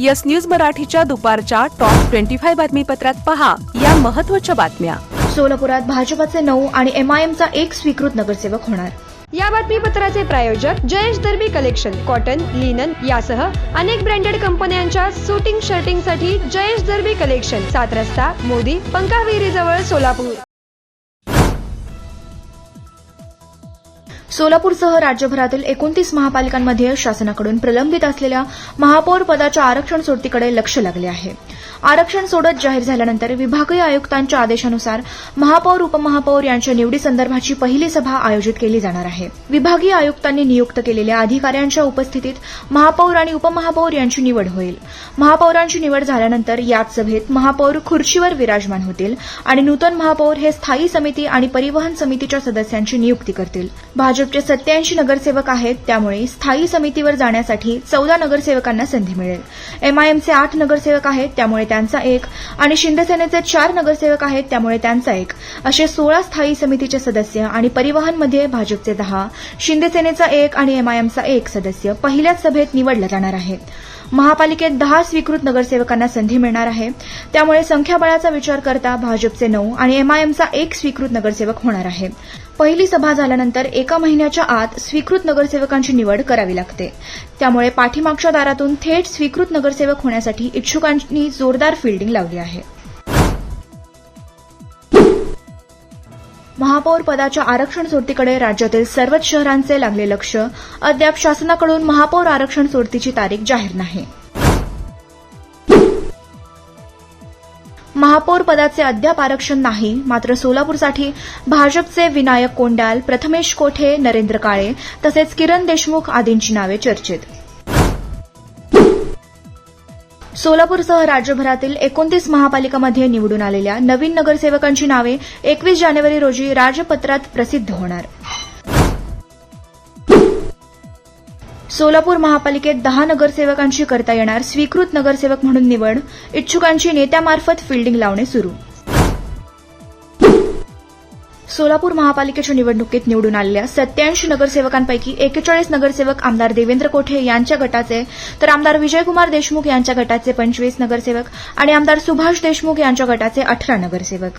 Yes news मराठीच्या दुपारच्या top twenty five बातमीपत्रात पहा या महत्त्वाच्या बातम्या. सोलापुरात भाजपाचे नऊ आणि एमआयएमचा एक स्वीकृत नगरसेवक होणार. या बातमीपत्राचे प्रायोजक Jayesh Darbi collection cotton linen यासह अनेक ब्रँडेड कंपन्यांच्या सुटिंग शर्टिंगसाठी जयेश दर्बी कलेक्शन सात रस्ता मोदी पंकाविहिरी जवळ सोलापूर. सोलापूरसह राज्यभरातील एकोणतीस महापालिकांमध्ये शासनाकडून प्रलंबित असलेल्या महापौर पदाच्या आरक्षण सोडतीकडे लक्ष लागले आहे. आरक्षण सोडत जाहीर झाल्यानंतर विभागीय आयुक्तांच्या आदेशानुसार महापौर उपमहापौर यांच्या निवडीसंदर्भाची पहिली सभा आयोजित केली जाणार आहे. विभागीय आयुक्तांनी नियुक्त केलेल्या अधिकाऱ्यांच्या उपस्थितीत महापौर आणि उपमहापौर यांची निवड होईल. महापौरांची निवड झाल्यानंतर याच सभेत महापौर खुर्चीवर विराजमान होतील आणि नूतन महापौर हे स्थायी समिती आणि परिवहन समितीच्या सदस्यांची नियुक्ती करतील. भाजपचे सत्याऐंशी नगरसेवक आहेत त्यामुळे स्थायी समितीवर जाण्यासाठी चौदा नगरसेवकांना संधी मिळेल. एमआयएमचे आठ नगरसेवक आहेत त्यामुळे त्यांचा एक आणि शिंदसेनेचे चार नगरसेवक आहेत त्यामुळे त्यांचा एक. असे सोळा स्थायी समितीचे सदस्य आणि परिवहनमध्ये भाजपचे दहा शिंदसेनेचा एक आणि एमआयएमचा एक सदस्य पहिल्याच सभेत निवडला जाणार आहे. महापालिकेत दहा स्वीकृत नगरसेवकांना संधी मिळणार आहे. त्यामुळे संख्याबळाचा विचार करता भाजपचे नऊ आणि एमआयएमचा एक स्वीकृत नगरसेवक होणार आहे. पहिली सभा झाल्यानंतर एका महिन्याच्या आत स्वीकृत नगरसेवकांची निवड करावी लागते. त्यामुळे पाठीमागच्या दारातून थेट स्वीकृत नगरसेवक होण्यासाठी इच्छुकांनी जोरदार फिल्डिंग लावली आहे. महापौर पदाच्या आरक्षण सोडतीकडे राज्यातील सर्वच शहरांचे लागले लक्ष. अद्याप शासनाकडून महापौर आरक्षण सोडतीची तारीख जाहीर नाही. महापौर पदाचे अद्याप आरक्षण नाही मात्र सोलापूरसाठी भाजपचे विनायक कोंडाल प्रथमेश कोठे नरेंद्र काळे तसेच किरण देशमुख आदींची नावे चर्चेत. सोलापूरसह राज्यभरातील एकोणतीस महापालिकामध्ये निवडून आलेल्या नवीन नगरसेवकांची नावे एकवीस जानेवारी रोजी राजपत्रात प्रसिद्ध होणार. सोलापूर महापालिकेत दहा नगरसेवकांची करता येणार स्वीकृत नगरसेवक म्हणून निवड. इच्छुकांची नेत्यामार्फत फिल्डिंग लावणे सुरू. सोलापूर महापालिकेच्या निवडणुकीत निवडून आलेल्या सत्याऐंशी नगरसेवकांपैकी एकेचाळीस नगरसेवक आमदार देवेंद्र कोठे यांच्या गटाचे तर आमदार विजयकुमार देशमुख यांच्या गटाचे पंचवीस नगरसेवक आणि आमदार सुभाष देशमुख यांच्या गटाचे अठरा नगरसेवक.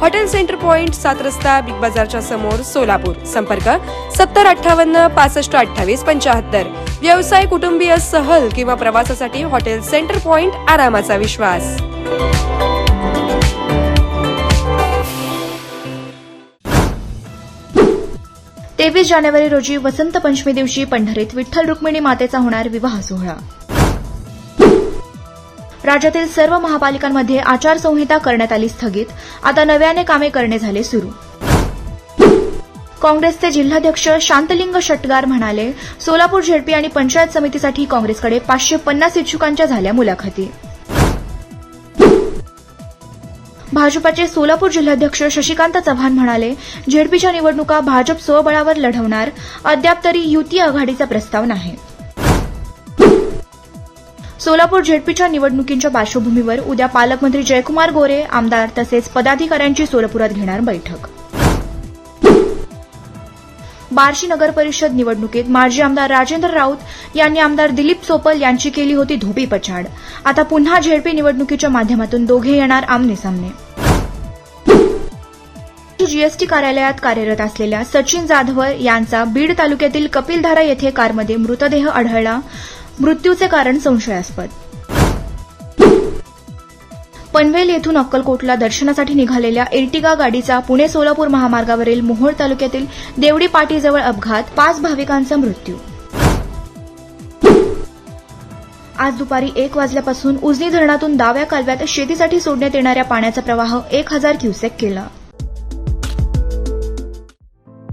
हॉटेल सेंटर पॉइंट सात रस्ता बिग बाजारच्या समोर सोलापूर. संपर्क सत्तर अठ्ठावन्न पासष्ट अठ्ठावीस पंचाहत्तर व्यवसाय कुटुंबीय सहल किंवा प्रवासासाठी हॉटेल सेंटर पॉइंट आरामाचा विश्वास. तेवीस जानेवारी रोजी वसंत पंचमी दिवशी पंढरीत विठ्ठल रुक्मिणी मातेचा होणार विवाह सोहळा. राज्यातील सर्व महापालिकांमध्ये आचारसंहिता करण्यात आली स्थगित. आता नव्याने कामे करणे झाले सुरू. काँग्रेसचे जिल्हाध्यक्ष शांतलिंग शटगार म्हणाले सोलापूर झेडपी आणि पंचायत समितीसाठी काँग्रेसकडे पाचशे पन्नास इच्छुकांच्या झाल्या मुलाखती. भाजपाचे सोलापूर जिल्हाध्यक्ष शशिकांत चव्हाण म्हणाले झेडपीच्या निवडणुका भाजप स्वबळावर लढवणार अद्याप तरी युती आघाडीचा प्रस्ताव नाही. सोलापूर झेडपीच्या निवडणुकींच्या पार्श्वभूमीवर उद्या पालकमंत्री जयकुमार गोरे आमदार तसेच पदाधिकाऱ्यांची सोलापुरात घेणार बैठक. बार्शी नगर परिषद निवडणुकीत माजी आमदार राजेंद्र राऊत यांनी आमदार दिलीप सोपल यांची केली होती धोबी पछाड. आता पुन्हा झेडपी निवडणुकीच्या माध्यमातून दोघे येणार आमने सामने. जीएसटी कार्यालयात कार्यरत असलेल्या सचिन जाधवर यांचा बीड तालुक्यातील कपिलधारा येथे कारमध्ये मृतदेह आढळला. मृत्यूचे कारण संशयास्पद. पनवेल येथून अक्कलकोटला दर्शनासाठी निघालेल्या एर्टिगा गाडीचा पुणे सोलापूर महामार्गावरील मोहोळ तालुक्यातील देवडी पाटीजवळ अपघात पाच भाविकांचा मृत्यू. आज दुपारी एक वाजल्यापासून उजनी धरणातून डाव्या कालव्यात शेतीसाठी सोडण्यात येणाऱ्या पाण्याचा प्रवाह एक हजार क्युसेक केला.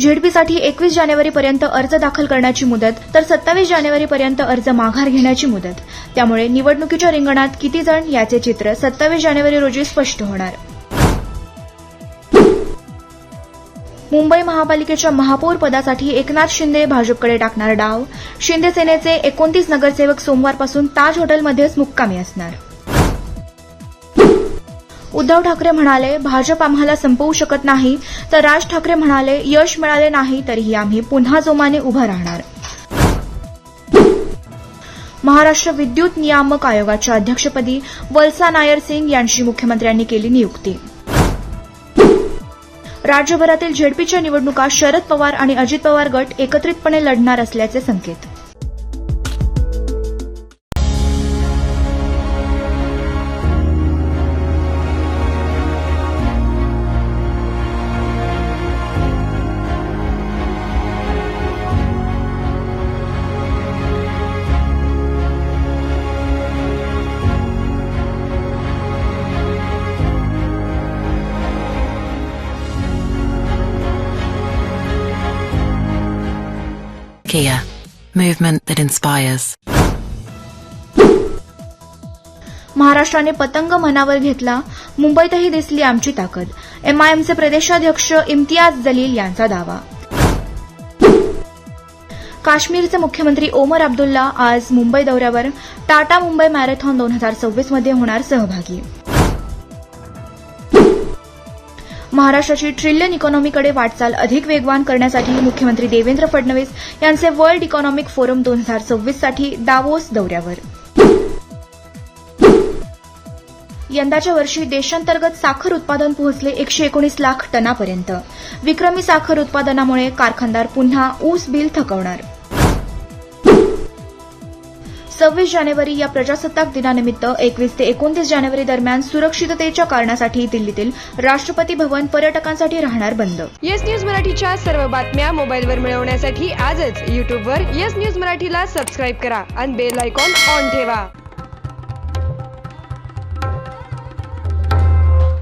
झेडपीसाठी एकवीस जानेवारीपर्यंत अर्ज दाखल करण्याची मुदत तर सत्तावीस जानेवारीपर्यंत अर्ज माघार घेण्याची मुदत. त्यामुळे निवडणुकीच्या रिंगणात किती जण याचे चित्र सत्तावीस जानेवारी रोजी स्पष्ट होणार. मुंबई महापालिकेच्या महापौर पदासाठी एकनाथ शिंदे भाजपकडे टाकणार डाव. शिंदे सेनेचे एकोणतीस नगरसेवक सोमवारपासून ताज हॉटेलमध्येच मुक्कामी असणार. उद्धव ठाकरे म्हणाले भाजप आम्हाला संपवू शकत नाही तर राज ठाकरे म्हणाले यश मिळाले नाही तरीही आम्ही पुन्हा जोमाने उभं राहणार. महाराष्ट्र विद्युत नियामक आयोगाच्या अध्यक्षपदी वल्सा नायर सिंग यांची मुख्यमंत्र्यांनी केली नियुक्ती. राज्यभरातील झेडपीच्या निवडणुका शरद पवार आणि अजित पवार गट एकत्रितपणे लढणार असल्याचे संकेत. Kia, movement that inspires. महाराष्ट्राने पतंग मनावर घेतला मुंबईतही दिसली आमची ताकद. एमआयएमचे प्रदेशाध्यक्ष इम्तियाज जलील यांचा दावा. काश्मीरचे मुख्यमंत्री ओमर अब्दुल्ला आज मुंबई दौऱ्यावर टाटा मुंबई मॅरेथॉन दोन हजार सव्वीसमध्ये होणार सहभागी. महाराष्ट्राची ट्रिलियन इकॉनॉमीकडे वाटचाल अधिक वेगवान करण्यासाठी मुख्यमंत्री देवेंद्र फडणवीस यांचे वर्ल्ड इकॉनॉमिक फोरम दोन हजार सव्वीससाठी दावोस दौऱ्यावर. यंदाच्या वर्षी देशांतर्गत साखर उत्पादन पोहोचले एकशे एकोणीस लाख टनापर्यंत. विक्रमी साखर उत्पादनामुळे कारखानदार पुन्हा ऊस बिल थकवणार. सव्वीस जानेवारी या प्रजासत्ताक दिनानिमित्त एकवीस ते एकोणतीस जानेवारी दरम्यान सुरक्षिततेच्या कारणासाठी दिल्लीतील राष्ट्रपती भवन पर्यटकांसाठी राहणार बंद. येस न्यूज मराठीच्या सर्व बातम्या मोबाईलवर मिळवण्यासाठी आजच यूट्यूबवर येस न्यूज मराठीला सबस्क्राईब करा आणि बेल आयकॉन ऑन ठेवा.